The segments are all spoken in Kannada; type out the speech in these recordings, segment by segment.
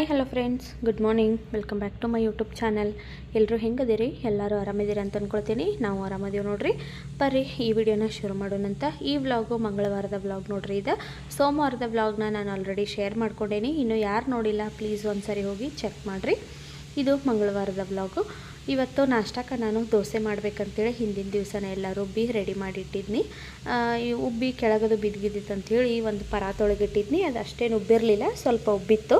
Hi hello friends good morning welcome back to my YouTube channel ಎಲ್ಲರೂ ಹೆಂಗದಿರಿ? ಎಲ್ಲರೂ ಆರಾಮಿದ್ದೀರಿ ಅಂತ ಅಂದ್ಕೊಳ್ತೀನಿ ನಾವು ಆರಾಮದೀವಿ ನೋಡ್ರಿ. ಬರ್ರಿ, ಈ ವಿಡಿಯೋನ ಶುರು ಮಾಡೋಣಂತ ಈ ವ್ಲಾಗು ಮಂಗಳವಾರದ ವ್ಲಾಗ್ ನೋಡ್ರಿ ಇದು. ಸೋಮವಾರದ ವ್ಲಾಗ್ನ ನಾನು ಆಲ್ರೆಡಿ ಶೇರ್ ಮಾಡ್ಕೊಂಡೇನಿ. ಇನ್ನು ಯಾರು ನೋಡಿಲ್ಲ ಪ್ಲೀಸ್ ಒಂದ್ಸರಿ ಹೋಗಿ ಚೆಕ್ ಮಾಡಿರಿ. ಇದು ಮಂಗಳವಾರದ ವ್ಲಾಗು. ಇವತ್ತು ನಾಷ್ಟಕ್ಕೆ ನಾನು ದೋಸೆ ಮಾಡಬೇಕಂತೇಳಿ ಹಿಂದಿನ ದಿವಸನ ಎಲ್ಲ ರುಬ್ಬಿ ರೆಡಿ ಮಾಡಿಟ್ಟಿದ್ನಿ. ಈ ಉಬ್ಬಿ ಕೆಳಗದು ಬಿದ್ದಿದ್ದಿತ್ತು ಅಂಥೇಳಿ ಒಂದು ಪರ ತೊಳಗಿಟ್ಟಿದ್ನಿ ಅದು ಅಷ್ಟೇನು ಉಬ್ಬಿರಲಿಲ್ಲ. ಸ್ವಲ್ಪ ಉಬ್ಬಿತ್ತು.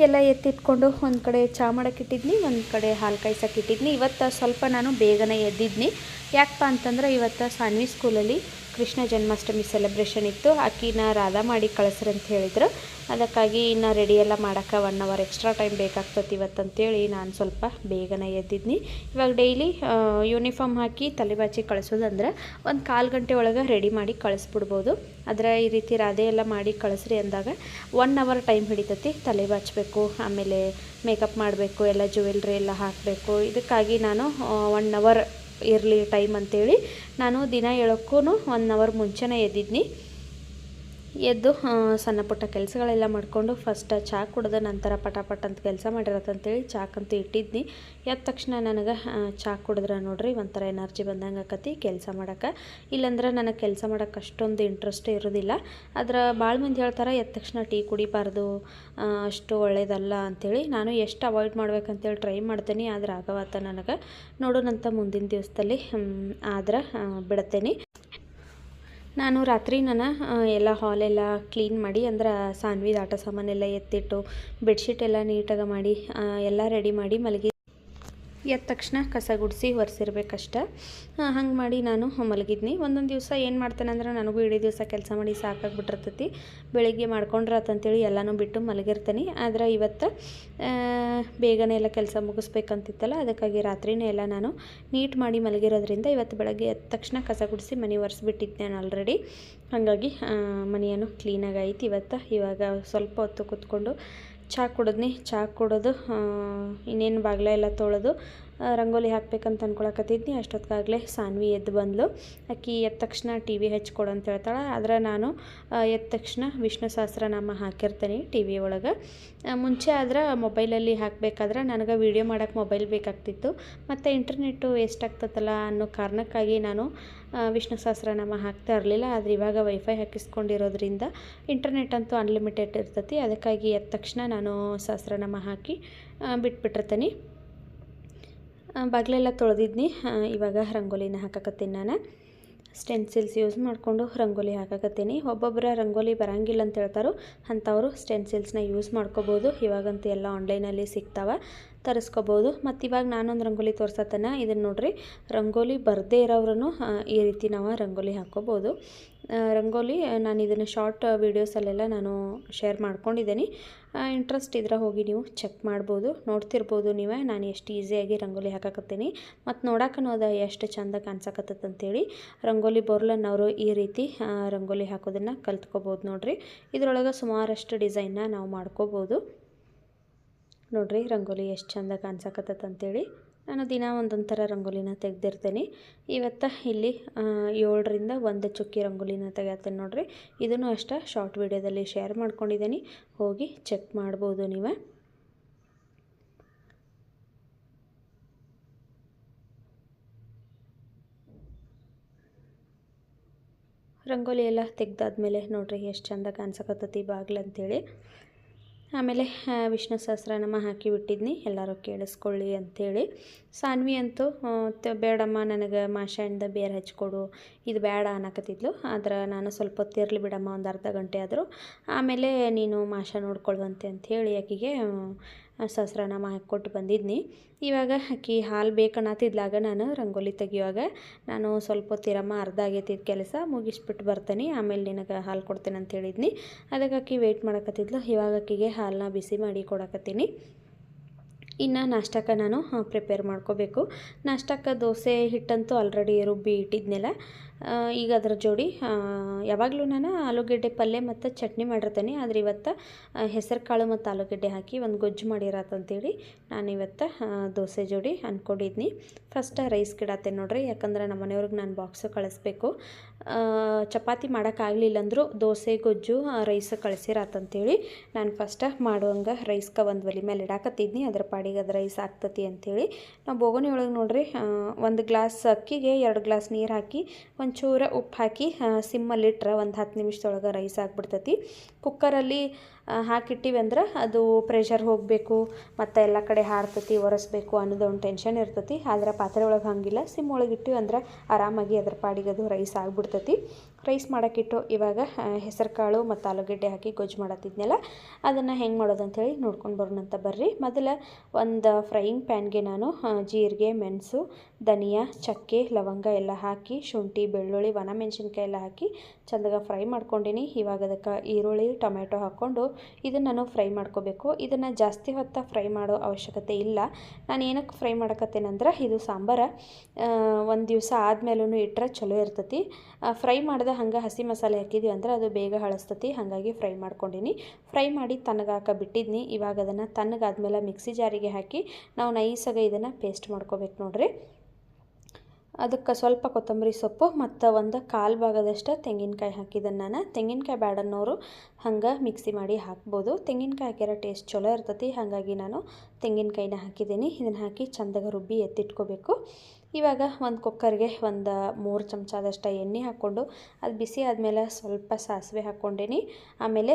ಎಲ್ಲ ಎತ್ತಿಟ್ಕೊಂಡು ಒಂದು ಕಡೆ ಚಹಾ ಮಾಡೋಕ್ಕಿಟ್ಟಿದ್ನಿ ಒಂದು ಕಡೆ ಹಾಲು ಕಾಯ್ಸೋಕ್ಕಿಟ್ಟಿದ್ನಿ ಇವತ್ತು ಸ್ವಲ್ಪ ನಾನು ಬೇಗನೆ ಎದ್ದಿದ್ನಿ. ಯಾಕಪ್ಪ ಅಂತಂದ್ರೆ ಇವತ್ತು ಸಾನ್ವಿ ಸ್ಕೂಲಲ್ಲಿ ಕೃಷ್ಣ ಜನ್ಮಾಷ್ಟಮಿ ಸೆಲೆಬ್ರೇಷನ್ ಇತ್ತು. ಆಕಿನ ರಾಧಾ ಮಾಡಿ ಕಳಿಸ್ರಿ ಅಂತ ಹೇಳಿದ್ರು. ಅದಕ್ಕಾಗಿ ಇನ್ನು ರೆಡಿ ಎಲ್ಲ ಮಾಡೋಕ್ಕೆ ಒನ್ ಅವರ್ ಎಕ್ಸ್ಟ್ರಾ ಟೈಮ್ ಬೇಕಾಗ್ತದೆ ಇವತ್ತು ಅಂತೇಳಿ ನಾನು ಸ್ವಲ್ಪ ಬೇಗನೆ ಎದ್ದಿದ್ನಿ. ಇವಾಗ ಡೈಲಿ ಯೂನಿಫಾರ್ಮ್ ಹಾಕಿ ತಲೆ ಬಾಚಿ ಕಳಿಸೋದಂದ್ರೆ ಒಂದು ಕಾಲು ಗಂಟೆ ಒಳಗೆ ರೆಡಿ ಮಾಡಿ ಕಳಿಸ್ಬಿಡ್ಬೋದು. ಆದರೆ ಈ ರೀತಿ ರಾಧೆ ಎಲ್ಲ ಮಾಡಿ ಕಳಿಸ್ರಿ ಅಂದಾಗ ಒನ್ ಅವರ್ ಟೈಮ್ ಹಿಡಿತೈತಿ. ತಲೆ ಬಾಚಬೇಕು, ಆಮೇಲೆ ಮೇಕಪ್ ಮಾಡಬೇಕು, ಎಲ್ಲ ಜ್ಯುವೆಲ್ರಿ ಎಲ್ಲ ಹಾಕಬೇಕು. ಇದಕ್ಕಾಗಿ ನಾನು ಒನ್ ಅವರ್ ಇರಲಿ ಟೈಮ್ ಅಂತೇಳಿ ನಾನು ದಿನ ಹೇಳೋಕ್ಕೂ ಒನ್ ಅವರ್ ಮುಂಚೆನೇ ಎದ್ದಿದ್ನಿ. ಎದ್ದು ಸಣ್ಣ ಪುಟ್ಟ ಕೆಲಸಗಳೆಲ್ಲ ಮಾಡಿಕೊಂಡು ಫಸ್ಟ್ ಚಹಾ ಕುಡ್ದ ನಂತರ ಪಟಾಪಟ್ ಅಂತ ಕೆಲಸ ಮಾಡಿರತ್ತಂತೇಳಿ ಚಾಕಂತೂ ಇಟ್ಟಿದ್ನಿ. ಎದ್ದ ತಕ್ಷಣ ನನಗೆ ಚಹಾ ಕುಡಿದ್ರೆ ನೋಡ್ರಿ ಒಂಥರ ಎನರ್ಜಿ ಬಂದಂಗೆ ಆಕತಿ ಕೆಲಸ ಮಾಡೋಕೆ. ಇಲ್ಲಾಂದ್ರೆ ನನಗೆ ಕೆಲಸ ಮಾಡೋಕೆ ಅಷ್ಟೊಂದು ಇಂಟ್ರೆಸ್ಟ್ ಇರೋದಿಲ್ಲ. ಆದ್ರೆ ಭಾಳ ಮಂದಿ ಹೇಳ್ತಾರೆ, ಎದ್ದ ತಕ್ಷಣ ಟೀ ಕುಡಿಬಾರ್ದು ಅಷ್ಟು ಒಳ್ಳೇದಲ್ಲ ಅಂಥೇಳಿ ನಾನು ಎಷ್ಟು ಅವಾಯ್ಡ್ ಮಾಡ್ಬೇಕಂತೇಳಿ ಟ್ರೈ ಮಾಡ್ತೀನಿ. ಆದ್ರೆ ಆಗವತ್ತ ನನಗೆ ನೋಡೋಣಂತ ಮುಂದಿನ ದಿವಸದಲ್ಲಿ ಆದ್ರೆ ಬಿಡ್ತೇನೆ. ನಾನು ರಾತ್ರಿ ನಾನು ಎಲ್ಲ ಹಾಲೆಲ್ಲ ಕ್ಲೀನ್ ಮಾಡಿ ಅಂದ್ರೆ ಸಾನ್ವಿದ ಆಟ ಸಾಮಾನೆಲ್ಲ ಎತ್ತಿಟ್ಟು ಬೆಡ್ಶೀಟ್ ಎಲ್ಲ ನೀಟಾಗಿ ಮಾಡಿ ಎಲ್ಲ ರೆಡಿ ಮಾಡಿ ಮಲಗಿ ಎದ್ದ ತಕ್ಷಣ ಕಸ ಗುಡಿಸಿ ಒರೆಸಿರ್ಬೇಕಷ್ಟ. ಹಂಗೆ ಮಾಡಿ ನಾನು ಮಲಗಿದ್ನಿ. ಒಂದೊಂದು ದಿವಸ ಏನು ಮಾಡ್ತೇನೆ ಅಂದ್ರೆ ನನಗೂ ಇಡೀ ದಿವಸ ಕೆಲಸ ಮಾಡಿ ಸಾಕಾಗ್ಬಿಟ್ಟಿರ್ತೈತಿ. ಬೆಳಿಗ್ಗೆ ಮಾಡ್ಕೊಂಡ್ರಾತಂತೇಳಿ ಎಲ್ಲನೂ ಬಿಟ್ಟು ಮಲಗಿರ್ತೀನಿ. ಆದ್ರೆ ಇವತ್ತು ಬೇಗನೆ ಎಲ್ಲ ಕೆಲಸ ಮುಗಿಸ್ಬೇಕಂತಿತ್ತಲ್ಲ, ಅದಕ್ಕಾಗಿ ರಾತ್ರಿನೇ ಎಲ್ಲ ನಾನು ನೀಟ್ ಮಾಡಿ ಮಲಗಿರೋದ್ರಿಂದ ಇವತ್ತು ಬೆಳಗ್ಗೆ ಎದ್ದ ತಕ್ಷಣ ಕಸ ಗುಡಿಸಿ ಮನೆ ಒರೆಸ್ಬಿಟ್ಟಿದ್ದೆ ನಾನು ಆಲ್ರೆಡಿ ಹಾಗಾಗಿ ಮನೆಯನ್ನು ಕ್ಲೀನಾಗಿ ಐತಿ ಇವತ್ತು ಇವಾಗ ಸ್ವಲ್ಪ ಹೊತ್ತು ಕೂತ್ಕೊಂಡು ಚಹಾ ಕುಡಿದ್ನಿ. ಚಹಾ ಕುಡಿದು ಇನ್ನೇನು ಬಾಗಿಲ ಎಲ್ಲ ತೊಳೆದು ರಂಗೋಲಿ ಹಾಕ್ಬೇಕಂತ ಅನ್ಕೊಳಕತ್ತಿದ್ನಿ. ಅಷ್ಟೊತ್ತಿಗಾಗಲೇ ಸಾನ್ವಿ ಎದ್ದು ಬಂದಳು ಆಕಿ ಎದ್ದ ತಕ್ಷಣ ಟಿ ವಿ ಹಚ್ಕೊಡು ಅಂತ ಹೇಳ್ತಾಳೆ. ಆದ್ರೆ ನಾನು ಎದ್ದ ತಕ್ಷಣ ವಿಷ್ಣು ಸಹಸ್ರನಾಮ ಹಾಕಿರ್ತೀನಿ ಟಿ ವಿ ಒಳಗೆ. ಮುಂಚೆ ಆದ್ರೆ ಮೊಬೈಲಲ್ಲಿ ಹಾಕಬೇಕಾದ್ರೆ ನನಗೆ ವೀಡಿಯೋ ಮಾಡೋಕ್ಕೆ ಮೊಬೈಲ್ ಬೇಕಾಗ್ತಿತ್ತು. ಮತ್ತು ಇಂಟರ್ನೆಟ್ಟು ವೇಸ್ಟ್ ಆಗ್ತದಲ್ಲ ಅನ್ನೋ ಕಾರಣಕ್ಕಾಗಿ ನಾನು ವಿಷ್ಣು ಸಹಸ್ರನಾಮ ಹಾಕ್ತಾ ಇರಲಿಲ್ಲ. ಆದರೆ ಇವಾಗ ವೈಫೈ ಹಾಕಿಸ್ಕೊಂಡಿರೋದ್ರಿಂದ ಇಂಟರ್ನೆಟ್ ಅಂತೂ ಅನ್ಲಿಮಿಟೆಡ್ ಇರ್ತೈತಿ. ಅದಕ್ಕಾಗಿ ಎದ್ದ ತಕ್ಷಣ ನಾನು ಸಹಸ್ರನಾಮ ಹಾಕಿ ಬಿಟ್ಬಿಟ್ಟಿರ್ತೀನಿ. ಬಾಗಿಲೆಲ್ಲ ತೊಳೆದಿದ್ನಿ. ಇವಾಗ ರಂಗೋಲಿನ ಹಾಕಕತ್ತೀನಿ ನಾನು. ಸ್ಟೆನ್ಸಿಲ್ಸ್ ಯೂಸ್ ಮಾಡಿಕೊಂಡು ರಂಗೋಲಿ ಹಾಕಕತ್ತೀನಿ. ಒಬ್ಬೊಬ್ಬರ ರಂಗೋಲಿ ಬರಂಗಿಲ್ಲ ಅಂತ ಹೇಳ್ತಾರೋ ಅಂಥವರು ಸ್ಟೆನ್ಸಿಲ್ಸ್ನ ಯೂಸ್ ಮಾಡ್ಕೋಬೋದು. ಇವಾಗಂತೂ ಎಲ್ಲ ಆನ್ಲೈನಲ್ಲಿ ಸಿಗ್ತಾವೆ. ತರಿಸ್ಕೋಬೋದು. ಮತ್ತು ಇವಾಗ ನಾನೊಂದು ರಂಗೋಲಿ ತೋರ್ಸತ್ತನ. ಇದನ್ನು ನೋಡಿರಿ, ರಂಗೋಲಿ ಬರದೇ ಇರೋವ್ರೂ ಈ ರೀತಿ ನಾವು ರಂಗೋಲಿ ಹಾಕ್ಕೋಬೋದು. ರಂಗೋಲಿ ನಾನು ಇದನ್ನು ಶಾರ್ಟ್ ವೀಡಿಯೋಸಲ್ಲೆಲ್ಲ ನಾನು ಶೇರ್ ಮಾಡ್ಕೊಂಡಿದ್ದೀನಿ. ಇಂಟ್ರೆಸ್ಟ್ ಇದ್ರೆ ಹೋಗಿ ನೀವು ಚೆಕ್ ಮಾಡ್ಬೋದು, ನೋಡ್ತಿರ್ಬೋದು ನೀವೇ. ನಾನು ಎಷ್ಟು ಈಸಿಯಾಗಿ ರಂಗೋಲಿ ಹಾಕಕತ್ತೀನಿ. ಮತ್ತು ನೋಡಕ್ಕೂ ಅದು ಎಷ್ಟು ಚಂದ ಕಾಣ್ಸಕತ್ತಂತೇಳಿ ರಂಗೋಲಿ ಬೋರ್ಲನ್ನವರು ಈ ರೀತಿ ರಂಗೋಲಿ ಹಾಕೋದನ್ನು ಕಲ್ತ್ಕೋಬೋದು ನೋಡಿರಿ. ಇದರೊಳಗೆ ಸುಮಾರಷ್ಟು ಡಿಸೈನ್ನ ನಾವು ಮಾಡ್ಕೋಬೋದು. ನೋಡಿರಿ ರಂಗೋಲಿ ಎಷ್ಟು ಚಂದ ಕಾಣ್ಸಕತ್ತಂತೇಳಿ ನಾನು ದಿನ ಒಂದೊಂದು ಥರ ರಂಗೋಲಿನ ತೆಗೆದಿರ್ತೀನಿ. ಇವತ್ತು ಇಲ್ಲಿ ಏಳರಿಂದ ಒಂದು ಚುಕ್ಕಿ ರಂಗೋಲಿನ ತೆಗಿತೇನೆ ನೋಡಿರಿ. ಇದನ್ನು ಅಷ್ಟೇ ಶಾರ್ಟ್ ವಿಡಿಯೋದಲ್ಲಿ ಶೇರ್ ಮಾಡ್ಕೊಂಡಿದ್ದೀನಿ. ಹೋಗಿ ಚೆಕ್ ಮಾಡ್ಬೋದು ನೀವು. ರಂಗೋಲಿ ಎಲ್ಲ ತೆಗ್ದಾದ್ಮೇಲೆ ನೋಡಿರಿ, ಎಷ್ಟು ಚಂದ ಕಾಣ್ಸಕತ್ತೈತಿ ಬಾಗಿಲು ಅಂತೇಳಿ ಆಮೇಲೆ ವಿಷ್ಣು ಸಹಸ್ರನಾಮ ಹಾಕಿ ಬಿಟ್ಟಿದ್ನಿ. ಎಲ್ಲರೂ ಕೇಳಿಸ್ಕೊಳ್ಳಿ ಅಂಥೇಳಿ ಸಾನ್ವಿ ಅಂತೂ ಬೇಡಮ್ಮ, ನನಗೆ ಮಾಷಾಯಿಂದ ಬೇರೆ ಹಚ್ಕೊಡು, ಇದು ಬೇಡ ಅನ್ನಕತ್ತಿದ್ಲು. ಆದ್ರೆ ನಾನು ಸ್ವಲ್ಪ ಹೊತ್ತಿರಲಿ ಬಿಡಮ್ಮ, ಒಂದು ಅರ್ಧ ಗಂಟೆ ಆದರೂ. ಆಮೇಲೆ ನೀನು ಮಾಷ ನೋಡ್ಕೊಳ್ಳುವಂತೆ ಅಂಥೇಳಿ ಆಕಿಗೆ ಆ, ಸಹಸ್ರನಾಮ ಹಾಕ್ಕೊಟ್ಟು ಬಂದಿದ್ನಿ. ಇವಾಗ ಅಕ್ಕಿ ಹಾಲು ಬೇಕನ್ನತ್ತಿದ್ಲಾಗ ನಾನು ರಂಗೋಲಿ ತೆಗಿಯುವಾಗ. ನಾನು ಸ್ವಲ್ಪ ಹೊತ್ತಿರಮ್ಮ ಅರ್ಧ ಆಗೈತಿ ಕೆಲಸ ಮುಗಿಸ್ಬಿಟ್ಟು ಬರ್ತೀನಿ. ಆಮೇಲೆ ನಿನಗೆ ಹಾಲು ಕೊಡ್ತೇನೆ ಅಂತ ಹೇಳಿದ್ನಿ. ಅದಕ್ಕೆ ಅಕ್ಕಿ ವೆಯ್ಟ್ ಮಾಡಕತ್ತಿದ್ಲು. ಇವಾಗ ಅಕ್ಕಿಗೆ ಹಾಲನ್ನ ಬಿಸಿ ಮಾಡಿ ಕೊಡಕತ್ತೀನಿ. ಇನ್ನು ನಾಷ್ಟಕ್ಕೆ ನಾನು ಪ್ರಿಪೇರ್ ಮಾಡ್ಕೋಬೇಕು. ನಾಷ್ಟಕ್ಕೆ ದೋಸೆ ಹಿಟ್ಟಂತೂ ಆಲ್ರೆಡಿ ರುಬ್ಬಿ ಇಟ್ಟಿದ್ನೆಲ್ಲ. ಈಗ ಅದರ ಜೋಡಿ ಯಾವಾಗಲೂ ನಾನು ಆಲೂಗಡ್ಡೆ ಪಲ್ಯ ಮತ್ತು ಚಟ್ನಿ ಮಾಡಿರ್ತೀನಿ. ಆದರೆ ಇವತ್ತು ಹೆಸರು ಕಾಳು ಮತ್ತು ಆಲೂಗಡ್ಡೆ ಹಾಕಿ ಒಂದು ಗೊಜ್ಜು ಮಾಡಿರತ್ತಂತೇಳಿ ನಾನು ಇವತ್ತು ದೋಸೆ ಜೋಡಿ ಅಂದ್ಕೊಂಡಿದ್ನಿ. ಫಸ್ಟ್ ರೈಸ್ ಗಿಡತ್ತೆ ನೋಡ್ರಿ. ಯಾಕಂದ್ರೆ ನಮ್ಮ ಮನೆಯವ್ರಿಗೆ ನಾನು ಬಾಕ್ಸು ಕಳಿಸ್ಬೇಕು. ಚಪಾತಿ ಮಾಡೋಕ್ಕಾಗಲಿಲ್ಲ ಅಂದರೂ ದೋಸೆ, ಗೊಜ್ಜು ರೈಸ್ ಕಳಿಸಿರತ್ತಂತೇಳಿ ನಾನು ಫಸ್ಟ್ ಮಾಡುವಂಗೆ ರೈಸ್ಗೆ ಒಂದು ಒಲೆ ಮೇಲೆ ಇಡಾಕತ್ತಿದ್ನಿ. ಅದ್ರ ಪಾಡಿಗೆ ಅದು ರೈಸ್ ಆಗ್ತತಿ ಅಂಥೇಳಿ ನಾವು ಬೋಗನೆ ಒಳಗೆ ನೋಡ್ರಿ ಒಂದು ಗ್ಲಾಸ್ ಅಕ್ಕಿಗೆ ಎರಡು ಗ್ಲಾಸ್ ನೀರು ಹಾಕಿ ಒಂಚೂರು ಉಪ್ಪು ಹಾಕಿ ಸಿಮ್ಮಲ್ಲಿಟ್ರೆ ಒಂದು ಹತ್ತು ನಿಮಿಷದೊಳಗೆ ರೈಸ್ ಆಗಿಬಿಡ್ತೈತಿ. ಕುಕ್ಕರಲ್ಲಿ ಹಾಕಿಟ್ಟಿವಿ ಅಂದ್ರೆ ಅದು ಪ್ರೆಷರ್ ಹೋಗಬೇಕು, ಮತ್ತು ಎಲ್ಲ ಕಡೆ ಹಾರ್ತತಿ, ಒರೆಸ್ಬೇಕು ಅನ್ನೋದು ಒಂದು ಟೆನ್ಷನ್ ಇರ್ತತಿ. ಆದ್ರೆ ಪಾತ್ರೆ ಒಳಗೆ ಹಂಗಿಲ್ಲ. ಸಿಮ್ ಒಳಗೆ ಇಟ್ಟಿವಿ ಅಂದ್ರೆ ಆರಾಮಾಗಿ ಅದ್ರ ಪಾಡಿಗೆ ಅದು ರೈಸ್ ಆಗಿಬಿಡ್ತತಿ. ರೈಸ್ ಮಾಡೋಕ್ಕಿಟ್ಟು ಇವಾಗ ಹೆಸರು ಕಾಳು ಮತ್ತು ಆಲೂಗಡ್ಡೆ ಹಾಕಿ ಗೊಜ್ಜು ಮಾಡತ್ತಿದ್ನಲ್ಲ ಅದನ್ನು ಹೆಂಗೆ ಮಾಡೋದು ಅಂಥೇಳಿ ನೋಡ್ಕೊಂಡು ಬರೋಣಂತ ಬರ್ರಿ. ಮೊದಲು ಒಂದು ಫ್ರೈಯಿಂಗ್ ಪ್ಯಾನ್ಗೆ ನಾನು ಜೀರಿಗೆ, ಮೆಣಸು, ಧನಿಯಾ, ಚಕ್ಕೆ, ಲವಂಗ ಎಲ್ಲ ಹಾಕಿ, ಶುಂಠಿ, ಬೆಳ್ಳುಳ್ಳಿ ಒಣಮೆಣ್ಸಿನ್ಕಾಯಿ ಎಲ್ಲ ಹಾಕಿ ಚಂದಾಗ ಫ್ರೈ ಮಾಡ್ಕೊಂಡಿನಿ. ಇವಾಗ ಅದಕ್ಕೆ ಈರುಳ್ಳಿ ಟೊಮೆಟೊ ಹಾಕ್ಕೊಂಡು ಇದನ್ನು ನಾನು ಫ್ರೈ ಮಾಡ್ಕೋಬೇಕು. ಇದನ್ನು ಜಾಸ್ತಿ ಹೊತ್ತ ಫ್ರೈ ಮಾಡೋ ಅವಶ್ಯಕತೆ ಇಲ್ಲ. ನಾನು ಏನಕ್ಕೆ ಫ್ರೈ ಮಾಡಕತ್ತೇನಂದ್ರೆ ಇದು ಸಾಂಬಾರು ಒಂದು ದಿವಸ ಆದಮೇಲೂ ಇಟ್ಟರೆ ಚಲೋ ಇರ್ತತಿ. ಫ್ರೈ ಮಾಡಿದ ಹಂಗೆ ಹಸಿ ಮಸಾಲೆ ಹಾಕಿದ್ವಿ ಅಂದ್ರೆ ಅದು ಬೇಗ ಹಳಸ್ತತಿ, ಹಾಗಾಗಿ ಫ್ರೈ ಮಾಡ್ಕೊಂಡಿನಿ. ಫ್ರೈ ಮಾಡಿ ತಣ್ಣಗಾಕ ಬಿಟ್ಟಿದ್ನಿ. ಇವಾಗ ಅದನ್ನು ತನಗಾದ್ಮೇಲೆ ಮಿಕ್ಸಿ ಜಾರಿಗೆ ಹಾಕಿ ನಾವು ನೈಸಾಗಿ ಇದನ್ನು ಪೇಸ್ಟ್ ಮಾಡ್ಕೋಬೇಕು ನೋಡ್ರಿ. ಅದಕ್ಕೆ ಸ್ವಲ್ಪ ಕೊತ್ತಂಬರಿ ಸೊಪ್ಪು ಮತ್ತು ಒಂದು ಕಾಲು ಭಾಗದಷ್ಟು ತೆಂಗಿನಕಾಯಿ ಹಾಕಿದ್ದನ್ನು ನಾನು. ತೆಂಗಿನಕಾಯಿ ಬ್ಯಾಡನ್ನೋರು ಹಂಗೆ ಮಿಕ್ಸಿ ಮಾಡಿ ಹಾಕ್ಬೋದು. ತೆಂಗಿನಕಾಯಿ ಹಾಕಿರೋ ಟೇಸ್ಟ್ ಚಲೋ ಇರ್ತೈತಿ, ಹಾಗಾಗಿ ನಾನು ತೆಂಗಿನಕಾಯಿನ ಹಾಕಿದ್ದೀನಿ ಇದನ್ನು ಹಾಕಿ ಚಂದಾಗ ರುಬ್ಬಿ ಎತ್ತಿಟ್ಕೋಬೇಕು. ಇವಾಗ ಒಂದು ಕುಕ್ಕರ್ಗೆ ಒಂದು ಮೂರು ಚಮಚದಷ್ಟು ಎಣ್ಣೆ ಹಾಕ್ಕೊಂಡು ಅದು ಬಿಸಿ ಆದಮೇಲೆ ಸ್ವಲ್ಪ ಸಾಸಿವೆ ಹಾಕ್ಕೊಂಡೇನಿ. ಆಮೇಲೆ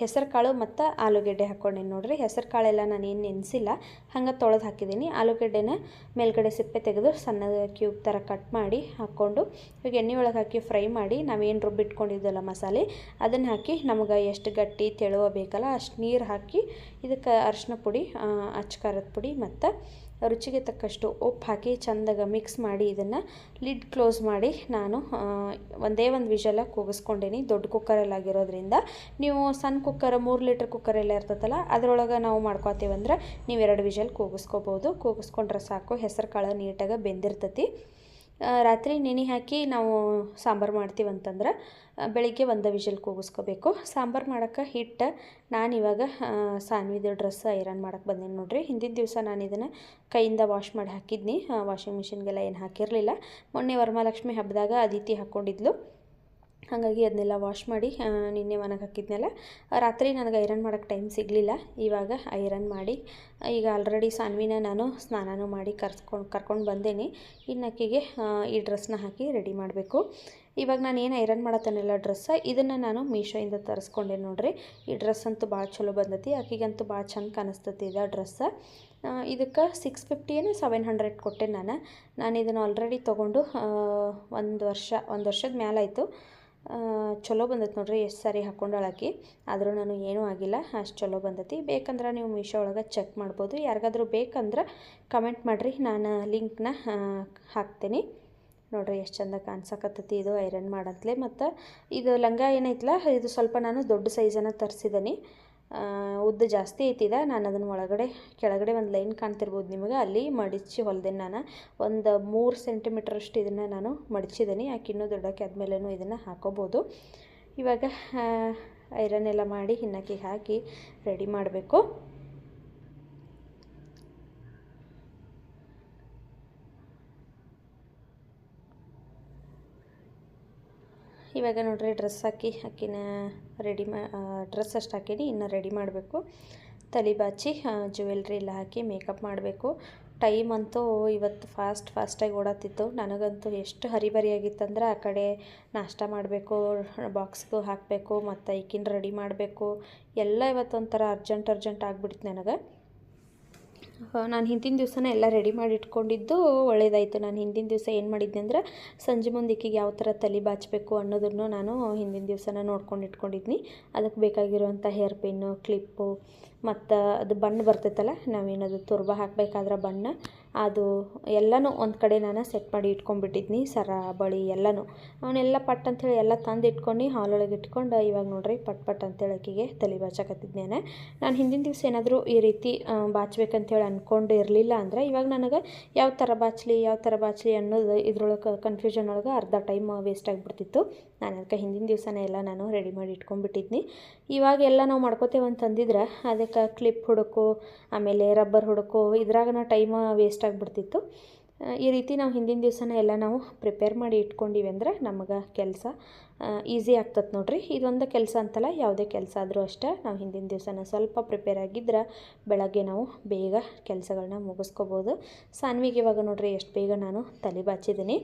ಹೆಸರುಕಾಳು ಮತ್ತು ಆಲೂಗೆಡ್ಡೆ ಹಾಕ್ಕೊಂಡೇನಿ ನೋಡಿರಿ. ಹೆಸರು ಕಾಳೆಲ್ಲ ನಾನು ನೆನೆಸಿಲ್ಲ. ಹಂಗೆ ತೊಳೆದು ಹಾಕಿದ್ದೀನಿ. ಆಲೂಗೆಡ್ಡೆನ ಮೇಲ್ಗಡೆ ಸಿಪ್ಪೆ ತೆಗೆದು ಸಣ್ಣ ಕ್ಯೂಬ್ ಥರ ಕಟ್ ಮಾಡಿ ಹಾಕ್ಕೊಂಡು, ಇವಾಗ ಎಣ್ಣೆ ಒಳಗೆ ಹಾಕಿ ಫ್ರೈ ಮಾಡಿ ನಾವೇನು ರುಬ್ಬಿಟ್ಕೊಂಡಿದ್ದಲ್ಲ ಮಸಾಲೆ, ಅದನ್ನು ಹಾಕಿ ನಮಗೆ ಎಷ್ಟು ಗಟ್ಟಿ ತೆಳುವ ಬೇಕಲ್ಲ ಅಷ್ಟು ನೀರು ಹಾಕಿ ಇದಕ್ಕೆ ಅರಿಶಿನ ಪುಡಿ ಅಚ್ಚ ಖಾರದ ಪುಡಿ ಮತ್ತು ರುಚಿಗೆ ತಕ್ಕಷ್ಟು ಉಪ್ಪು ಹಾಕಿ ಚಂದಾಗ ಮಿಕ್ಸ್ ಮಾಡಿ ಇದನ್ನು ಲಿಡ್ ಕ್ಲೋಸ್ ಮಾಡಿ ನಾನು ಒಂದೇ ಒಂದು ವಿಷಲ ಕೂಗಿಸ್ಕೊಂಡೇನಿ. ದೊಡ್ಡ ಕುಕ್ಕರಲ್ಲಾಗಿರೋದ್ರಿಂದ ನೀವು ಸಣ್ಣ ಕುಕ್ಕರ್ ಮೂರು ಲೀಟ್ರ್ ಕುಕ್ಕರ್ ಎಲ್ಲ ಇರ್ತೈತಲ್ಲ ಅದರೊಳಗೆ ನಾವು ಮಾಡ್ಕೊತೀವಂದ್ರೆ ನೀವು ಎರಡು ವಿಷಲ್ ಕೂಗಿಸ್ಕೋಬೋದು. ಕೂಗಿಸ್ಕೊಂಡ್ರೆ ಸಾಕು ಹೆಸರು ಕಾಳು ನೀಟಾಗಿ ಬೆಂದಿರ್ತೈತಿ. ರಾತ್ರಿ ನೆನೆ ಹಾಕಿ ನಾವು ಸಾಂಬಾರು ಮಾಡ್ತೀವಿ ಅಂತಂದ್ರೆ ಆ, ಬೆಳಿಗ್ಗೆ ಒಂದು ವಿಷಲ್ ಕೂಗಿಸ್ಕೋಬೇಕು. ಸಾಂಬಾರು ಮಾಡೋಕ್ಕೆ ಹಿಟ್ಟು ನಾನು ಇವಾಗ ಸಾನ್ವಿದು ಡ್ರೆಸ್ ಐರನ್ ಮಾಡೋಕ್ಕೆ ಬಂದೇನೆ ನೋಡಿರಿ. ಹಿಂದಿನ ದಿವಸ ನಾನು ಇದನ್ನು ಕೈಯಿಂದ ವಾಶ್ ಮಾಡಿ ಹಾಕಿದ್ನಿ. ವಾಷಿಂಗ್ ಮಿಷಿನ್ಗೆಲ್ಲ ಏನು ಹಾಕಿರಲಿಲ್ಲ. ಮೊನ್ನೆ ವರಮಹಾಲಕ್ಷ್ಮಿ ಹಬ್ಬದಾಗ ಅದಿತಿ ಹಾಕ್ಕೊಂಡಿದ್ಲು ಹಾಗಾಗಿ ಅದನ್ನೆಲ್ಲ ವಾಶ್ ಮಾಡಿ ನಿನ್ನೆ ಒಣಗಿ ಹಾಕಿದ್ನೆಲ್ಲ, ರಾತ್ರಿ ನನಗೆ ಐರನ್ ಮಾಡೋಕ್ಕೆ ಟೈಮ್ ಸಿಗಲಿಲ್ಲ. ಇವಾಗ ಐರನ್ ಮಾಡಿ, ಈಗ ಆಲ್ರೆಡಿ ಸಾನ್ವಿನ ನಾನು ಸ್ನಾನನೂ ಮಾಡಿ ಕರ್ಸ್ಕೊಂಡು, ಕರ್ಕೊಂಡು ಬಂದೇನೆ. ಇನ್ನು ಆಕೆಗೆ ಈ ಡ್ರೆಸ್ನ ಹಾಕಿ ರೆಡಿ ಮಾಡಬೇಕು. ಇವಾಗ ನಾನು ಏನು ಐರನ್ ಮಾಡತ್ತಾನೆಲ್ಲ ಡ್ರೆಸ್ಸ ಇದನ್ನು ನಾನು ಮೀಶೋಯಿಂದ ತರಿಸ್ಕೊಂಡೆ ನೋಡಿರಿ. ಈ ಡ್ರೆಸ್ ಅಂತೂ ಭಾಳ ಚಲೋ ಬಂದತಿ ಆಕೆಗಂತೂ ಭಾಳ ಚಂದ ಕಾಣಿಸ್ತತಿ ಇದು ಡ್ರೆಸ್ಸ ಇದಕ್ಕೆ ಸಿಕ್ಸ್ ಫಿಫ್ಟಿ ಏನು ಸೆವೆನ್ ಹಂಡ್ರೆಡ್ ಕೊಟ್ಟೆ ನಾನು. ನಾನು ಇದನ್ನು ಆಲ್ರೆಡಿ ತೊಗೊಂಡು ಒಂದು ವರ್ಷ, ಒಂದು ವರ್ಷದ ಮೇಲಾಯಿತು ಚಲೋ ಬಂದೈತೆ ನೋಡ್ರಿ, ಎಷ್ಟು ಸಾರಿ ಹಾಕೊಂಡಾಳಾಕಿ ಆದರೂ ನಾನು ಏನೂ ಆಗಿಲ್ಲ, ಅಷ್ಟು ಚಲೋ ಬಂದೈತಿ. ಬೇಕಂದ್ರೆ ನೀವು ಮೀಶೋ ಒಳಗೆ ಚೆಕ್ ಮಾಡ್ಬೋದು. ಯಾರಿಗಾದ್ರೂ ಬೇಕಂದ್ರೆ ಕಮೆಂಟ್ ಮಾಡಿರಿ, ನಾನು ಲಿಂಕ್ನ ಹಾಕ್ತೀನಿ. ನೋಡ್ರಿ ಎಷ್ಟು ಚಂದ ಕಾಣ್ಸಕತ್ತೈತಿ. ಇದು ಐರನ್ ಮಾಡಂತಲೇ. ಮತ್ತು ಇದು ಲಂಗ ಏನೈತಲ್ಲ ಇದು ಸ್ವಲ್ಪ ನಾನು ದೊಡ್ಡ ಸೈಜನ್ನು ತರಿಸಿದ್ದೀನಿ ಉದ್ದ ಜಾಸ್ತಿ ಐತಿದ. ನಾನು ಅದನ್ನು ಒಳಗಡೆ, ಕೆಳಗಡೆ ಒಂದು ಲೈನ್ ಕಾಣ್ತಿರ್ಬೋದು ನಿಮಗೆ. ಅಲ್ಲಿ ಮಡಿಚಿ ಹೊಲ್ದೇನೆ ನಾನು. ಒಂದು ಮೂರು ಸೆಂಟಿಮೀಟ್ರಷ್ಟು ಇದನ್ನು ನಾನು ಮಡಿಚಿದ್ದೀನಿ ಯಾಕೆ ಇನ್ನೂ ದೊಡ್ಡಕ್ಕೆ ಆದಮೇಲೆನೂ ಇದನ್ನು ಹಾಕೋಬೋದು. ಇವಾಗ ಐರನ್ ಎಲ್ಲ ಮಾಡಿ ಹಿನ್ನಕ್ಕಿಗೆ ಹಾಕಿ ರೆಡಿ ಮಾಡಬೇಕು. ಇವಾಗ ನೋಡ್ರಿ ಡ್ರೆಸ್ ಹಾಕಿ ಅಕ್ಕಿನ ರೆಡಿ ಮಾ ಡ್ರೆಸ್ ಅಷ್ಟು ಹಾಕೀನಿ, ಇನ್ನು ರೆಡಿ ಮಾಡಬೇಕು. ತಲೆ ಬಾಚಿ ಜ್ಯುವೆಲ್ರಿ ಎಲ್ಲ ಹಾಕಿ ಮೇಕಪ್ ಮಾಡಬೇಕು. ಟೈಮ್ ಅಂತೂ ಇವತ್ತು ಫಾಸ್ಟ್ ಫಾಸ್ಟಾಗಿ ಓಡತ್ತಿತ್ತು ನನಗಂತೂ ಎಷ್ಟು ಹರಿಬರಿಯಾಗಿತ್ತಂದ್ರೆ ಆ ಕಡೆ ನಾಷ್ಟ ಮಾಡಬೇಕು ಬಾಕ್ಸ್ಗೂ ಹಾಕಬೇಕು, ಮತ್ತು ಈಕಿನ ರೆಡಿ ಮಾಡಬೇಕು. ಎಲ್ಲ ಇವತ್ತೊಂಥರ ಅರ್ಜೆಂಟ್ ಅರ್ಜೆಂಟ್ ಆಗಿಬಿಡ್ತು ನನಗೆ. ನಾನು ಹಿಂದಿನ ದಿವಸನೇ ಎಲ್ಲ ರೆಡಿ ಮಾಡಿ ಇಟ್ಕೊಂಡಿದ್ದು ಒಳ್ಳೇದಾಯಿತು. ನಾನು ಹಿಂದಿನ ದಿವಸ ಏನು ಮಾಡಿದ್ದೆ ಅಂದರೆ ಸಂಜೆ ಮುಂದಿಕ್ಕಿಗೆ ಯಾವ ಥರ ತಲೆ ಬಾಚಬೇಕು ಅನ್ನೋದನ್ನು ನಾನು ಹಿಂದಿನ ದಿವಸನ ನೋಡ್ಕೊಂಡು ಇಟ್ಕೊಂಡಿದ್ನಿ. ಅದಕ್ಕೆ ಬೇಕಾಗಿರುವಂಥ ಹೇರ್ ಪಿನ್ನು ಕ್ಲಿಪ್ಪು ಮತ್ತು ಅದು ಬಣ್ಣ ಬರ್ತೈತಲ್ಲ, ನಾವೇನದು ತುರ್ಬ ಹಾಕಬೇಕಾದ್ರೆ ಬಣ್ಣ, ಅದು ಎಲ್ಲನೂ ಒಂದು ಕಡೆ ನಾನು ಸೆಟ್ ಮಾಡಿ ಇಟ್ಕೊಂಡ್ಬಿಟ್ಟಿದ್ನಿ, ಸರ, ಬಳಿ ಎಲ್ಲನೂ. ಅವನ್ನೆಲ್ಲ ಪಟ್ ಅಂತೇಳಿ ಎಲ್ಲ ತಂದು ಇಟ್ಕೊಂಡು ಹಾಲೊಳಗೆ ಇಟ್ಕೊಂಡು, ಇವಾಗ ನೋಡ್ರಿ ಪಟ್ ಪಟ್ ಅಂತೇಳಿ ಆಕಿಗೆ ತಲೆ ಬಾಚಕತ್ತಿದ್ದೇನೆ ನಾನು ಹಿಂದಿನ ದಿವಸ ಏನಾದರೂ ಈ ರೀತಿ ಬಾಚ್ಬೇಕಂತೇಳಿ ಅಂದ್ಕೊಂಡು ಇರಲಿಲ್ಲ ಅಂದ್ರೆ ಇವಾಗ ನನಗೆ ಯಾವ ಥರ ಬಾಚಲಿ, ಯಾವ ಥರ ಬಾಚಲಿ ಅನ್ನೋದು ಇದ್ರೊಳಗೆ ಕನ್ಫ್ಯೂಷನ್ ಒಳಗೆ ಅರ್ಧ ಟೈಮ್ ವೇಸ್ಟ್ ಆಗಿಬಿಡ್ತಿತ್ತು. ನಾನು ಅದಕ್ಕೆ ಹಿಂದಿನ ದಿವಸನೇ ಎಲ್ಲ ನಾನು ರೆಡಿ ಮಾಡಿ ಇಟ್ಕೊಂಡ್ಬಿಟ್ಟಿದ್ನಿ. ಇವಾಗ ಎಲ್ಲ ನಾವು ಮಾಡ್ಕೋತೇವೆ ಅಂತಂದಿದ್ರೆ ಅದಕ್ಕೆ ಕ್ಲಿಪ್ ಹುಡುಕು, ಆಮೇಲೆ ರಬ್ಬರ್ ಹುಡುಕು, ಇದ್ರಾಗನ ಟೈಮ್ ವೇಸ್ಟ್ ಆಗಿಬಿಡ್ತಿತ್ತು. ಈ ರೀತಿ ನಾವು ಹಿಂದಿನ ದಿವಸನೇ ಎಲ್ಲ ನಾವು ಪ್ರಿಪೇರ್ ಮಾಡಿ ಇಟ್ಕೊಂಡಿವಿ ಅಂದ್ರೆ ನಮಗೆ ಕೆಲಸ ಈಸಿ ಆಗ್ತದೆ ನೋಡ್ರಿ. ಇದೊಂದು ಕೆಲಸ ಅಂತಲ್ಲ, ಯಾವುದೇ ಕೆಲಸ ಆದರೂ ಅಷ್ಟೇ. ನಾವು ಹಿಂದಿನ ದಿವಸನ ಸ್ವಲ್ಪ ಪ್ರಿಪೇರ್ ಆಗಿದ್ರೆ ಬೆಳಗ್ಗೆ ನಾವು ಬೇಗ ಕೆಲಸಗಳನ್ನ ಮುಗಿಸ್ಕೋಬೋದು. ಸಾನ್ವಿಗೆ ಇವಾಗ ನೋಡ್ರಿ ಎಷ್ಟು ಬೇಗ ನಾನು ತಲೆ ಬಾಚಿದ್ದೀನಿ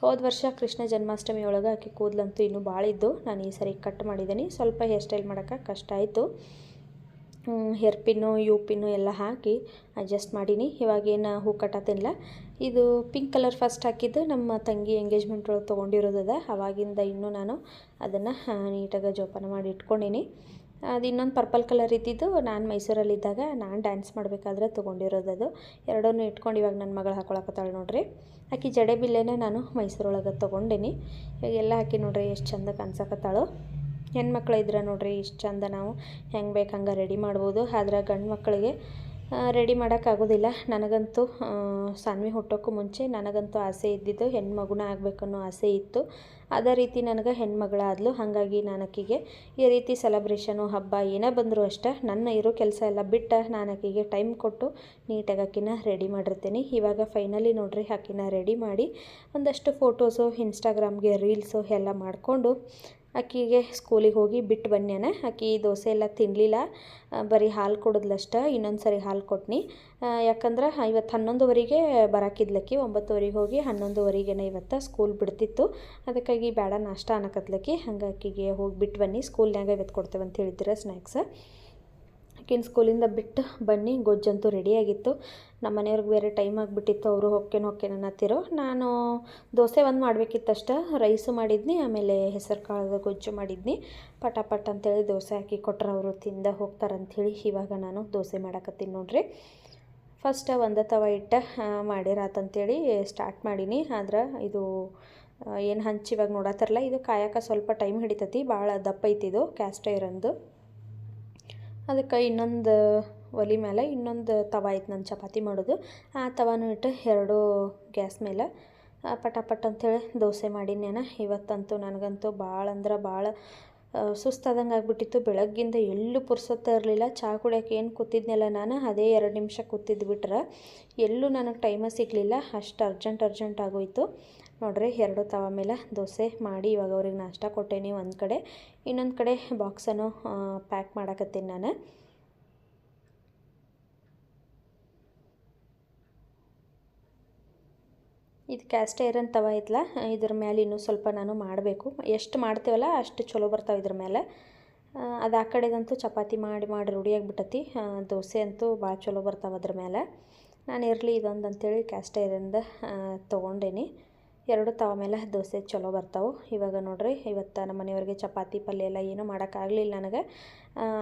ಹೋದ ವರ್ಷ ಕೃಷ್ಣ ಜನ್ಮಾಷ್ಟಮಿ ಒಳಗೆ ಆಕೆ ಕೂದಲಂತೂ ಇನ್ನೂ ಭಾಳ ಇದ್ದು, ನಾನು ಈ ಸರಿ ಕಟ್ ಮಾಡಿದ್ದೀನಿ ಸ್ವಲ್ಪ ಹೇರ್ ಸ್ಟೈಲ್ ಮಾಡೋಕೆ ಕಷ್ಟ ಆಯಿತು. ಹೇರ್ ಪಿನ್ನು ಯು ಪಿನ್ನು ಎಲ್ಲ ಹಾಕಿ ಅಡ್ಜಸ್ಟ್ ಮಾಡೀನಿ. ಇವಾಗೇನು ಹೂ ಕಟ್ಟತ್ತಿಲ್ಲ ಇದು ಪಿಂಕ್ ಕಲರ್ ಫಸ್ಟ್ ಹಾಕಿದ್ದು ನಮ್ಮ ತಂಗಿ ಎಂಗೇಜ್ಮೆಂಟ್ ಒಳಗೆ ತೊಗೊಂಡಿರೋದದ. ಅವಾಗಿಂದ ಇನ್ನೂ ನಾನು ಅದನ್ನು ನೀಟಾಗಿ ಜೋಪಾನ ಮಾಡಿ ಇಟ್ಕೊಂಡೀನಿ. ಅದು ಇನ್ನೊಂದು ಪರ್ಪಲ್ ಕಲರ್ ಇದ್ದಿದ್ದು ನಾನು ಮೈಸೂರಲ್ಲಿದ್ದಾಗ ನಾನು ಡ್ಯಾನ್ಸ್ ಮಾಡಬೇಕಾದ್ರೆ ತೊಗೊಂಡಿರೋದದು. ಎರಡನ್ನೂ ಇಟ್ಕೊಂಡು ಇವಾಗ ನನ್ನ ಮಗಳು ಹಾಕೊಳಕತ್ತಾಳೆ ನೋಡ್ರಿ. ಆಕೆ ಜಡೆ ಬಿಲ್ಲೆನೇ ನಾನು ಮೈಸೂರೊಳಗೆ ತೊಗೊಂಡೀನಿ. ಇವಾಗ ಎಲ್ಲ ಹಾಕಿ ನೋಡ್ರಿ ಎಷ್ಟು ಚಂದ ಕಾಣ್ಸಕತ್ತಾಳು. ಹೆಣ್ಮಕ್ಳು ಇದ್ರೆ ನೋಡ್ರಿ ಇಷ್ಟು ಚಂದ ನಾವು ಹೆಂಗೆ ಬೇಕು ಹಂಗೆ ರೆಡಿ ಮಾಡ್ಬೋದು. ಆದ್ರೆ ಗಂಡು ಮಕ್ಕಳಿಗೆ ರೆಡಿ ಮಾಡೋಕ್ಕಾಗೋದಿಲ್ಲ. ನನಗಂತೂ ಸಾನ್ವಿ ಹುಟ್ಟೋಕ್ಕೂ ಮುಂಚೆ ನನಗಂತೂ ಆಸೆ ಇದ್ದಿದ್ದು ಹೆಣ್ಮಗುನ ಆಗಬೇಕನ್ನೋ ಆಸೆ ಇತ್ತು. ಅದೇ ರೀತಿ ನನಗೆ ಹೆಣ್ಮಗಳಾದ್ಲು, ಹಾಗಾಗಿ ನಾನಕ್ಕಿಗೆ ಈ ರೀತಿ ಸೆಲೆಬ್ರೇಷನು ಹಬ್ಬ ಏನೇ ಬಂದರೂ ಅಷ್ಟೇ ನನ್ನ ಇರೋ ಕೆಲಸ ಎಲ್ಲ ಬಿಟ್ಟು ನಾನಕ್ಕಿಗೆ ಟೈಮ್ ಕೊಟ್ಟು ನೀಟಾಗಿ ಆಕಿನ ರೆಡಿ ಮಾಡಿರ್ತೀನಿ. ಇವಾಗ ಫೈನಲಿ ನೋಡಿರಿ ಆಕಿನ ರೆಡಿ ಮಾಡಿ ಒಂದಷ್ಟು ಫೋಟೋಸು ಇನ್ಸ್ಟಾಗ್ರಾಮ್ಗೆ ರೀಲ್ಸು ಎಲ್ಲ ಮಾಡಿಕೊಂಡು ಆಕಿಗೆ ಸ್ಕೂಲಿಗೆ ಹೋಗಿ ಬಿಟ್ಟು ಬನ್ಯಾನ ಆಕಿ ದೋಸೆ ಎಲ್ಲ ತಿನ್ನಲಿಲ್ಲ ಬರೀ ಹಾಲು ಕೊಡೋದ್ಲಷ್ಟ. ಇನ್ನೊಂದು ಸರಿ ಹಾಲು ಕೊಟ್ನಿ. ಯಾಕಂದ್ರೆ ಇವತ್ತು ಹನ್ನೊಂದುವರೆಗೆ ಬರಾಕಿದ್ಲಕ್ಕಿ ಒಂಬತ್ತುವರೆಗೆ ಹೋಗಿ ಹನ್ನೊಂದುವರೆಗೇನೆ ಇವತ್ತು ಸ್ಕೂಲ್ ಬಿಡ್ತಿತ್ತು. ಅದಕ್ಕಾಗಿ ಬೇಡ, ನಾಷ್ಟ ಅನ್ನಕತ್ಲಕ್ಕಿ. ಹಂಗೆ ಆಕಿಗೆ ಹೋಗಿ ಬಿಟ್ಟು ಬನ್ನಿ. ಸ್ಕೂಲ್ನಾಗ ಇವತ್ತು ಕೊಡ್ತೇವೆ ಅಂತ ಹೇಳಿದ್ರೆ ಸ್ನ್ಯಾಕ್ಸ್. ಆಕಿನ ಸ್ಕೂಲಿಂದ ಬಿಟ್ಟು ಬನ್ನಿ, ಗೊಜ್ಜಂತೂ ರೆಡಿಯಾಗಿತ್ತು. ನಮ್ಮ ಮನೆಯವ್ರಿಗೆ ಬೇರೆ ಟೈಮ್ ಆಗಿಬಿಟ್ಟಿತ್ತು, ಅವರು ಹೊಕ್ಕೇನು ಹೊಕ್ಕೇನು ಅನ್ನತ್ತಿರೋ. ನಾನು ದೋಸೆ ಒಂದು ಮಾಡಬೇಕಿತ್ತಷ್ಟ ರೈಸು ಮಾಡಿದ್ನಿ, ಆಮೇಲೆ ಹೆಸರು ಕಾಳದ ಗೊಜ್ಜು ಮಾಡಿದ್ನಿ. ಪಟ ಪಟ್ ಅಂತೇಳಿ ದೋಸೆ ಹಾಕಿ ಕೊಟ್ರೆ, ಅವರು ತಿಂದ ಹೋಗ್ತಾರಂಥೇಳಿ ಇವಾಗ ನಾನು ದೋಸೆ ಮಾಡಕತ್ತೀನಿ ನೋಡ್ರಿ. ಫಸ್ಟ್ ಒಂದು ತವ ಇಟ್ಟ ಮಾಡಿರಾತಂಥೇಳಿ ಸ್ಟಾರ್ಟ್ ಮಾಡೀನಿ. ಆದ್ರೆ ಇದು ಏನು ಹಂಚಿ ಇವಾಗ ನೋಡತ್ತಾರಲ್ಲ ಇದು ಕಾಯಕ್ಕೆ ಸ್ವಲ್ಪ ಟೈಮ್ ಹಿಡಿತೈತಿ ಭಾಳ ದಪ್ಪ ಐತಿದು ಕ್ಯಾಸ್ಟ್ ಐರನ್ದು ಅದಕ್ಕೆ ಇನ್ನೊಂದು ಒಲೆ ಮೇಲೆ ಇನ್ನೊಂದು ತವ ಐತೆ ನಾನು ಚಪಾತಿ ಮಾಡೋದು. ಆ ತವಾನು ಇಟ್ಟು ಎರಡು ಗ್ಯಾಸ್ ಮೇಲೆ ಪಟ ಪಟ್ ಅಂಥೇಳಿ ದೋಸೆ ಮಾಡಿನೇನ ನಾನು. ಇವತ್ತಂತೂ ನನಗಂತೂ ಭಾಳ ಅಂದ್ರೆ ಭಾಳ ಸುಸ್ತಾದಂಗೆ ಆಗಿಬಿಟ್ಟಿತ್ತು. ಬೆಳಗ್ಗಿಂದ ಎಲ್ಲೂ ಪುರ್ಸೊತ್ತ ಇರಲಿಲ್ಲ. ಚಹಾ ಕುಡಿಯೋಕೆ ಏನು ಕೂತಿದ್ನಲ್ಲ ನಾನು, ಅದೇ ಎರಡು ನಿಮಿಷ ಕೂತಿದ್ದು ಬಿಟ್ರೆ ಎಲ್ಲೂ ನನಗೆ ಟೈಮ ಸಿಗಲಿಲ್ಲ. ಅಷ್ಟು ಅರ್ಜೆಂಟ್ ಅರ್ಜೆಂಟ್ ಆಗೋಯ್ತು. ನೋಡ್ರಿ, ಎರಡು ತವ ಮೇಲೆ ದೋಸೆ ಮಾಡಿ ಇವಾಗ ಅವ್ರಿಗೆ ನಾಷ್ಟ ಕೊಟ್ಟೇನಿ ಒಂದು ಕಡೆ. ಇನ್ನೊಂದು ಕಡೆ ಬಾಕ್ಸನ್ನು ಪ್ಯಾಕ್ ಮಾಡಕತ್ತೀನಿ ನಾನು. ಇದು ಕ್ಯಾಸ್ಟ್ ಐರನ್ ತವ ಐತ್ಲ? ಇದ್ರ ಮೇಲೆ ಇನ್ನೂ ಸ್ವಲ್ಪ ನಾನು ಮಾಡಬೇಕು. ಎಷ್ಟು ಮಾಡ್ತೀವಲ್ಲ ಅಷ್ಟು ಚಲೋ ಬರ್ತಾವೆ ಇದ್ರ ಮೇಲೆ ಅದು ಆ ಕಡೆದಂತೂ ಚಪಾತಿ ಮಾಡಿ ಮಾಡಿ ರೂಢಿಯಾಗಿಬಿಟ್ಟತಿ ದೋಸೆ ಅಂತೂ ಭಾಳ ಚಲೋ ಬರ್ತಾವೆ ಅದ್ರ ಮೇಲೆ ನಾನು ಇರಲಿ ಇದೊಂದು ಅಂತೇಳಿ ಕ್ಯಾಸ್ಟ್ ಐರನ್ದ ತೊಗೊಂಡೇನಿ. ಎರಡು ತವ ಮೇಲೆ ದೋಸೆ ಚಲೋ ಬರ್ತಾವೆ. ಇವಾಗ ನೋಡ್ರಿ, ಇವತ್ತು ನಮ್ಮ ಮನೆಯವ್ರಿಗೆ ಚಪಾತಿ, ಪಲ್ಯ ಎಲ್ಲ ಏನೂ ಮಾಡೋಕ್ಕಾಗಲಿಲ್ಲ ನನಗೆ.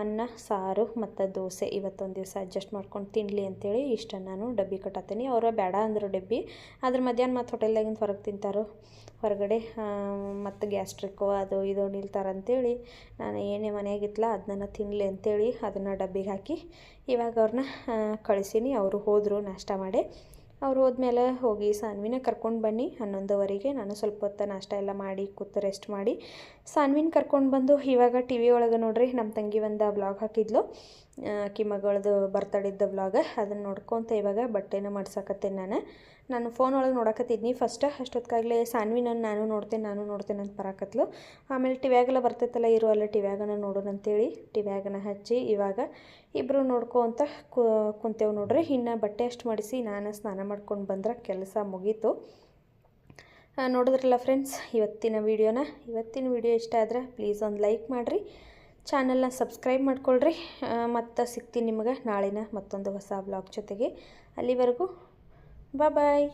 ಅನ್ನ, ಸಾರು ಮತ್ತು ದೋಸೆ ಇವತ್ತೊಂದು ದಿವಸ ಅಡ್ಜಸ್ಟ್ ಮಾಡ್ಕೊಂಡು ತಿನ್ನಲಿ ಅಂತೇಳಿ ಇಷ್ಟನ್ನು ನಾನು ಡಬ್ಬಿ ಕಟ್ಟತ್ತೀನಿ. ಅವರ ಬೇಡ ಅಂದರು ಡಬ್ಬಿ. ಅದ್ರ ಮಧ್ಯಾಹ್ನ ಮತ್ತು ಹೋಟೆಲ್ದಾಗಿಂದ ಹೊರಗೆ ತಿಂತಾರೋ. ಹೊರಗಡೆ ಮತ್ತು ಗ್ಯಾಸ್ಟ್ರಿಕ್ಕು ಅದು ಇದು ನಿಲ್ತಾರಂತೇಳಿ ನಾನು ಏನೇ ಮನೆಯಾಗಿತ್ತಲ್ಲ ಅದನ್ನ ತಿನ್ನಲಿ ಅಂತೇಳಿ ಅದನ್ನು ಡಬ್ಬಿಗೆ ಹಾಕಿ ಇವಾಗ ಅವ್ರನ್ನ ಕಳಿಸೀನಿ. ಅವರು ಹೋದರು ನಾಷ್ಟ ಮಾಡಿ. ಅವ್ರು ಹೋದ್ಮೇಲೆ ಹೋಗಿ ಸಾನ್ವಿನ ಕರ್ಕೊಂಡು ಬನ್ನಿ. ಹನ್ನೊಂದುವರೆಗೆ ನಾನು ಸ್ವಲ್ಪ ಹೊತ್ತು ನಾಷ್ಟ ಎಲ್ಲ ಮಾಡಿ ಕೂತು ರೆಸ್ಟ್ ಮಾಡಿ ಸಾನ್ವಿನ ಕರ್ಕೊಂಡು ಬಂದು ಇವಾಗ ಟಿ ವಿ ಒಳಗೆ ನೋಡ್ರಿ ನಮ್ಮ ತಂಗಿ ಒಂದು ಬ್ಲಾಗ್ ಹಾಕಿದ್ಲು. ಆಕಿ ಮಗಳದು ಇದ್ದ ಬ್ಲಾಗ ಅದನ್ನು ನೋಡ್ಕೊತ ಇವಾಗ ಬಟ್ಟೆನ ಮಾಡ್ಸಕತ್ತೇನೆ ನಾನು. ನಾನು ಫೋನ್ ಒಳಗೆ ನೋಡಕತ್ತಿದ್ನಿ. ಫಸ್ಟ್ ಅಷ್ಟೊತ್ತಿಗಾಗಲೇ ಸಾನ್ವಿನ ನಾನು ನೋಡ್ತೇನೆ ನಾನು ನೋಡ್ತೇನೆ ಅಂತ ಬರಾಕತ್ಲು. ಆಮೇಲೆ ಟಿವ್ಯಾಗೆಲ್ಲ ಬರ್ತೈತಲ್ಲ, ಇರೋ ಅಲ್ಲ ಟಿವ್ಯಾಗನ ನೋಡೋಣ ಅಂತೇಳಿ ಟಿವ್ಯಾಗನ ಹಚ್ಚಿ ಇವಾಗ ಇಬ್ಬರು ನೋಡ್ಕೊತ ಕುಂತೇವು ನೋಡ್ರಿ. ಇನ್ನು ಬಟ್ಟೆ ಅಷ್ಟು ಮಾಡಿಸಿ ನಾನು ಸ್ನಾನ ಮಾಡ್ಕೊಂಡು ಬಂದ್ರೆ ಕೆಲಸ ಮುಗೀತು. ನೋಡಿದ್ರಲ್ಲ ಫ್ರೆಂಡ್ಸ್ ಇವತ್ತಿನ ವೀಡಿಯೋನ. ಇವತ್ತಿನ ವೀಡಿಯೋ ಇಷ್ಟ ಆದ್ರೆ ಪ್ಲೀಸ್ ಒಂದು ಲೈಕ್ ಮಾಡಿರಿ. ಚಾನಲ್ನ ಸಬ್ಸ್ಕ್ರೈಬ್ ಮಾಡ್ಕೊಳ್ರಿ. ಮತ್ತು ಸಿಗ್ತೀನಿ ನಿಮಗೆ ನಾಳಿನ ಮತ್ತೊಂದು ಹೊಸ ಬ್ಲಾಗ್ ಜೊತೆಗೆ. ಅಲ್ಲಿವರೆಗೂ Bye-bye.